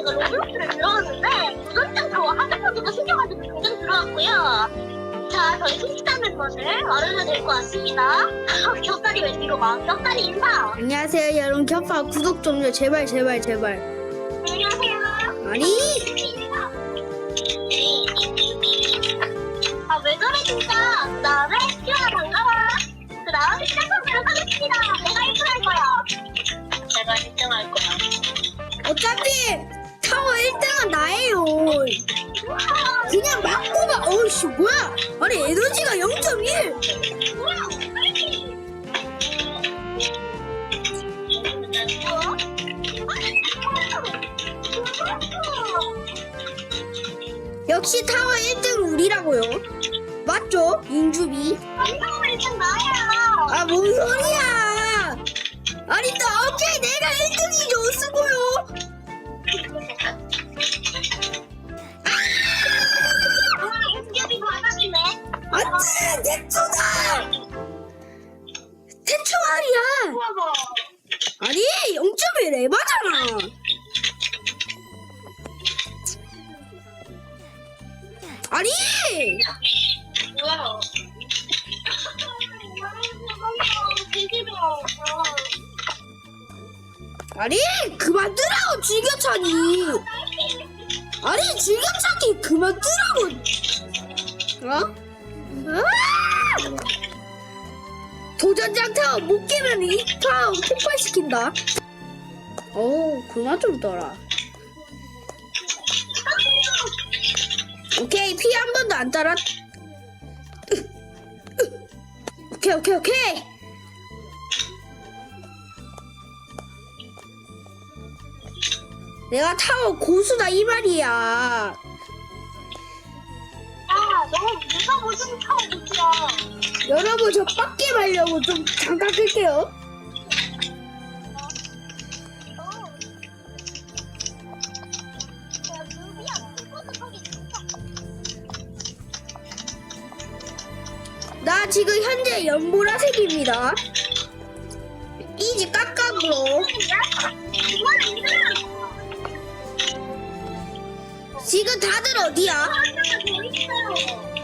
제가 로블록스를 도전장 저 하드코드가 생겨가지고 당장 들어갔고요. 자, 저희 신기한 멤버들 말해야 될 것 같습니다. 겹다리 왼뒤로 막 겹다리 인사. 안녕하세요 여러분 겹파 구독 좀요 제발 제발 제발 안녕하세요. 아니 아, 왜 그래, 진짜. 그 다음에, 시원아, 반가워. 그 다음, 시작하도록 하겠습니다. 내가 1등 할 거야. 내가 1등 할 거야. 어차피 1등은 나예요. 그냥 맞고만 어우씨 뭐야? 아니 에너지가 0.1 우와, 빨리. 역시 타워 1등 우리라고요. 맞죠? 인주비. 아 뭔 소리야? 아니 나 오케이 내가 1등이죠. 쓰고요 대초다 대초알이야! 아니 0.1 에바잖아! 아니. 아니 그만 뜨라고 즐겨찾기! 아니 즐겨찾기 그만 뜨라고! 어? 아! 도전장 타워 못 깨면 이 타워 폭발시킨다. 오 그만 좀 떠라. 오케이 피 한 번도 안 따라. 오케이 오케이 오케이. 내가 타워 고수다 이 말이야 야, 너 누가 무슨 타워 못이야? 여러분 저 빡게 말려고 좀 잠깐 끌게요. 나 지금 현재 연보라색입니다. 이지 깍깍으로 지금 다들 어디야?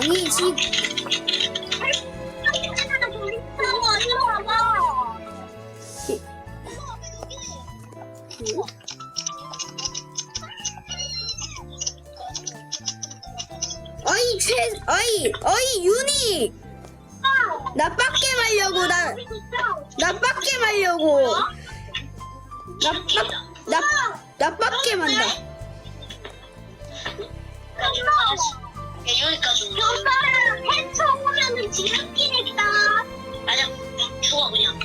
아니 지금 어이 최 어이 어이 윤희! 나 빡게 말려고 나 나 빡게 말려고. 나 빡 나 나 빡게 만다 여기까지. 해쳐 오면은 지름길이다. 아니야, 죽어 그냥.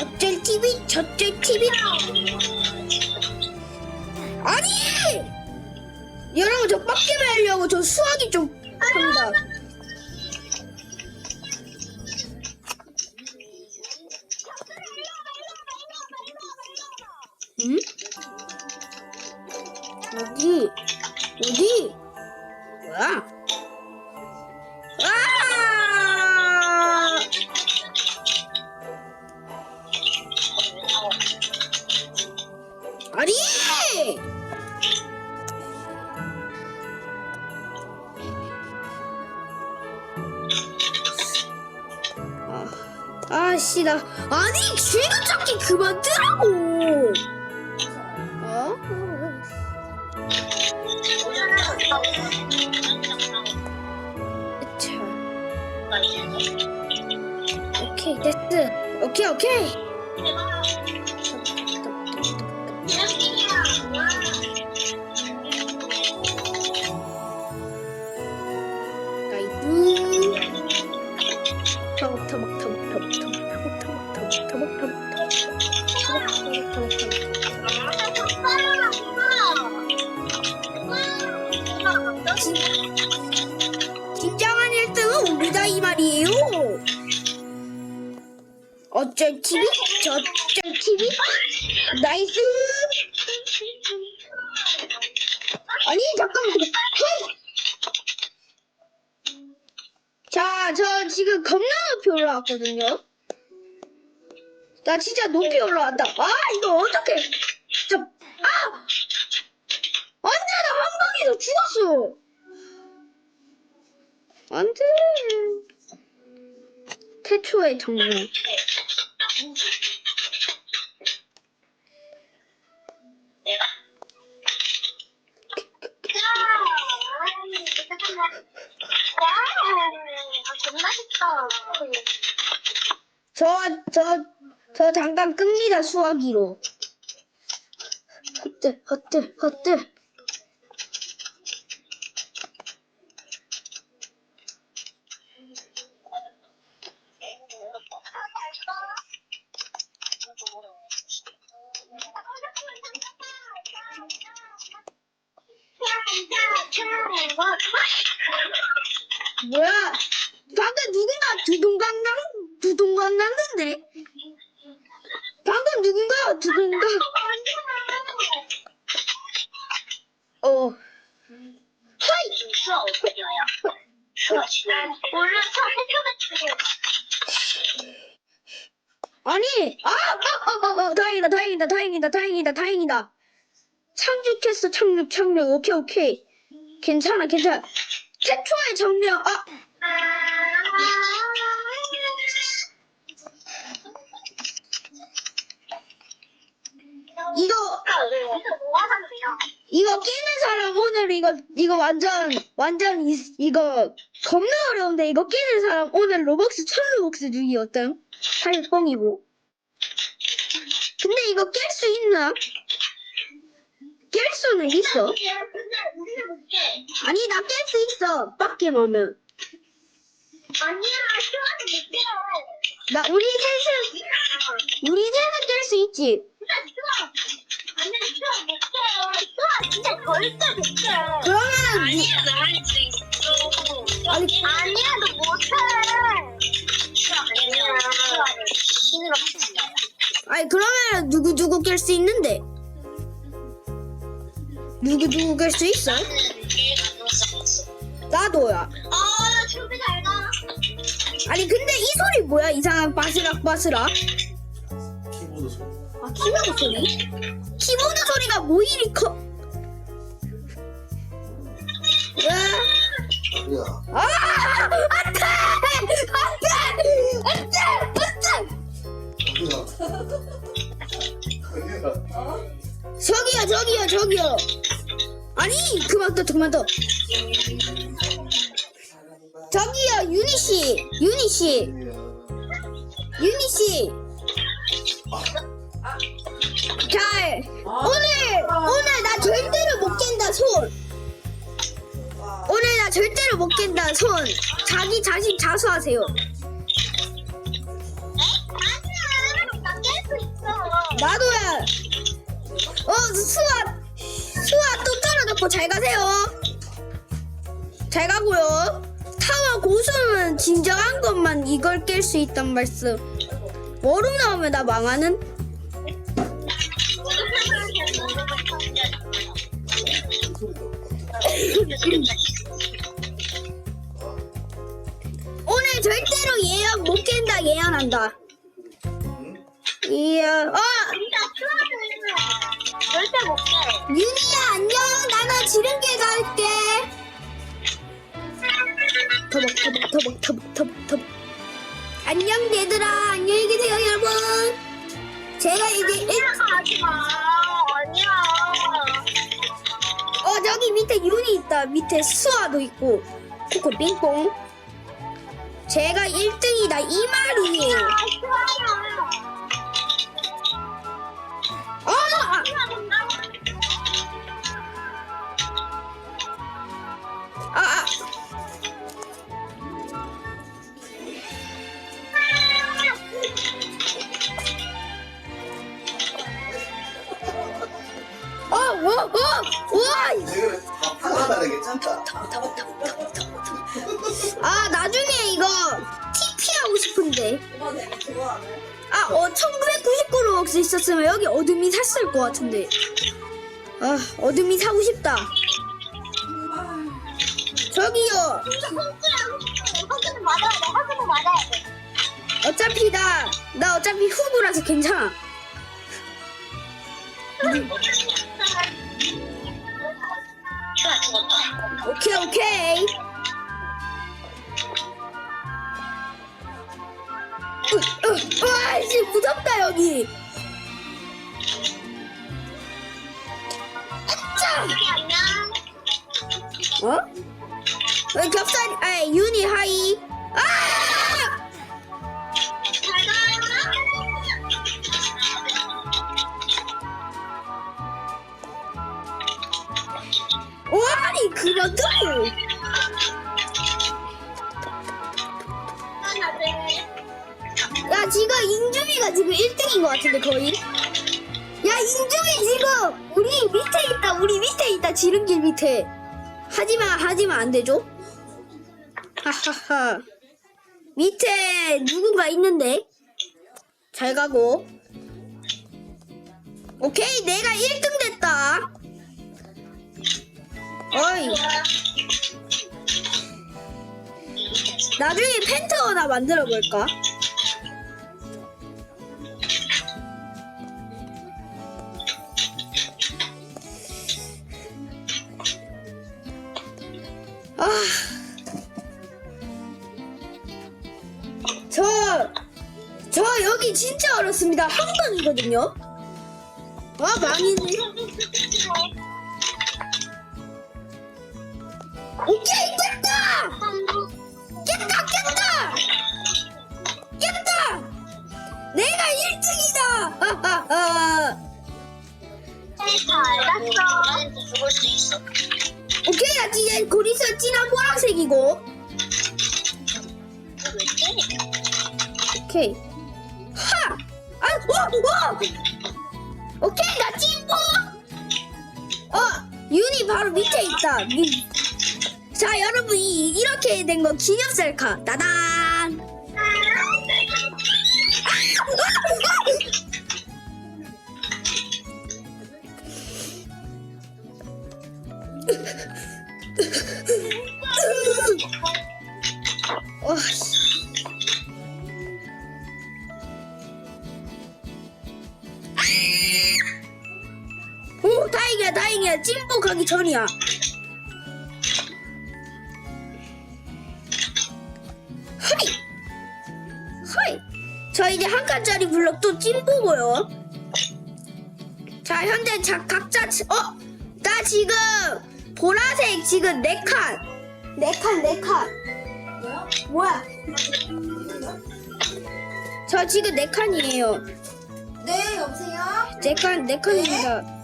어쩔 TV 저쩔 TV 아니 여러분 저 빡게 말려고 저 수학이 좀 합니다 아씨 나 아니 즐겨찾기 그만 뜨라고. 어? 자, 오케이 됐어. 오케이 오케이. 말이에요. 어쩔 TV, 저쩔 TV, 나이스. 아니 잠깐만. 자, 저 지금 겁나 높이 올라왔거든요. 나 진짜 높이 올라왔다. 아, 이거 어떻게? 저, 아! 안 돼, 나 한방에서 죽었어! 안 돼. 겁나 쉽다. 저, 저, 저 잠깐 끕니다, 수화기로. 헛들, 헛들, 헛들. 뭐야? 방금 누군가 두둥강 난, 두둥강 났는데? 방금 누군가 두둥강, 어, 하이! 원래 처음에 아니, 아, 아, 아, 아, 아, 다행이다, 다행이다, 다행이다, 다행이다, 다행이다. 착륙했어, 착륙, 착륙. 오케이, 오케이. 괜찮아, 괜찮아. 최초의 정령, 아, 이거? 이거 깨는 사람 오늘 이거, 이거 완전, 완전, 이, 이거 겁나 어려운데 이거 깨는 사람 오늘 로벅스 천 로벅스 주기 어때요? 사실 뻥이고. 근데 이거 깰 수 있나? 깰 수는 있어. 아니, 나 깰 수 있어. 빡게 하면. 아니야, 수아는 못해. 나, 우리 셋은, 우리 셋은 깰 수 있지. 진짜 수아. 아니, 수아 못해. 수아 진짜 절대 못해. 그러면, 니- 아니야, 나 할 수 있어. 아니, 아니야, 너 못해. 수아 아니야. 수아는 힘으로 붙인다. 아니, 그러면 누구 누구 깰 수 있는데? 누구 누구 깰 수 있어? 나도야. 아, 준비 잘 가. 아니, 근데 이 소리 뭐야? 이상한 바스락 바스락. 키보드 소리. 아, 키보드 소리? 키보드 소리가 뭐 이리 커? 야. 아, 안 돼! 안 돼! 안 돼! 안 돼! 저기요, 저기요, 저기요. 아니, 그만 둬, 그만 둬. 저기요, 유니 씨, 유니 씨, 유니 씨. 오늘, 오늘 나 절대로 못 깬다, 손. 오늘 나 절대로 못 깬다, 손. 자기 자신 자수하세요. 나도야. 어, 수아, 수아 또 떨어졌고 잘 가세요. 잘 가고요. 타워 고수는 진정한 것만 이걸 깰 수 있단 말씀. 워룸 나오면 나 망하는? 오늘 절대로 예언 못 깬다 예언한다. 이야, 어, 절대 못 깨. 윤희야 안녕. 나는 지름길 갈게. 터벅 터벅 터벅 터벅 터벅 터벅. 안녕 얘들아. 안녕히 계세요 여러분. 제가 이제 일- 하지 마. 저기 밑에 윤이 있다. 밑에 수아도 있고 코코 빙뽕. 제가 1등이다 이 말이에요. 아, 추 1999로 혹시 있었으면 여기 어둠이 샀을 것 같은데. 아, 어둠이 사고 싶다. 저기요. 성수는 맞아야 돼. 성수는 맞아야 돼. 어차피 나, 나 어차피 후보라서 괜찮아. 오케이 오케이. 으, 으, 와, 씨 무섭다 여기. 어? 왜 겹살? 아, 윤이 하이. 아! 와니 그만 둬. 하나, 둘. 야 지금 인주미가 지금 1등인 것 같은데 거의. 야 인주미 지금 우리 밑에 있다. 우리 밑에 있다. 지름길 밑에. 하지마 하지마 안 되죠? 하하하. 밑에 누군가 있는데. 잘 가고. 오케이 내가 1등 됐다. 어이. 나중에 펜트 하나 만들어 볼까? 번이거든요. 와, 망했네. 오케이, 깼다! 깼다, 깼다! 깼다! 내가 1등이다! 하하하. 잘 갔어. 죽을 수 있어. 오케이, 나 이제 곧 있어 진한 보라색이고. 오케이. 하! 아, 어, 어! 오케이, 나 찐뽀! 어, 윤이 바로 밑에 있다. 미- 자, 여러분, 이, 이렇게 된 거 기념 셀카. 따단! 와, 씨. 찐뽀 가기 전이야. 하이! 하이! 저 이제 한 칸짜리 블럭 또 찐뽀고요. 자, 현재 자, 각자, 치- 어? 나 지금 보라색 지금 네 칸. 네 칸, 네 칸. 뭐야? 저 지금 네 칸이에요. 네, 여보세요? 네 칸, 네 칸입니다.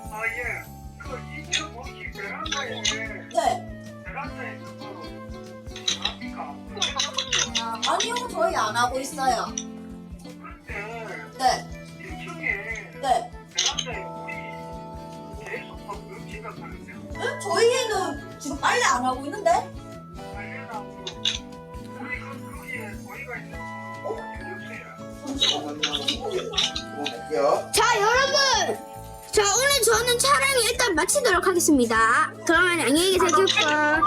저희 안 하고 있어요. 그때, 네, 1층에 네. 베란다에 물이 계속 막 넘치다 그러세요. 네? 저희는 지금 빨래 안 하고 있는데? 그, 거기에 있는 거. 자, 여러분! 자, 오늘 저는 촬영을 일단 마치도록 하겠습니다. 그러면 안녕히 계세요.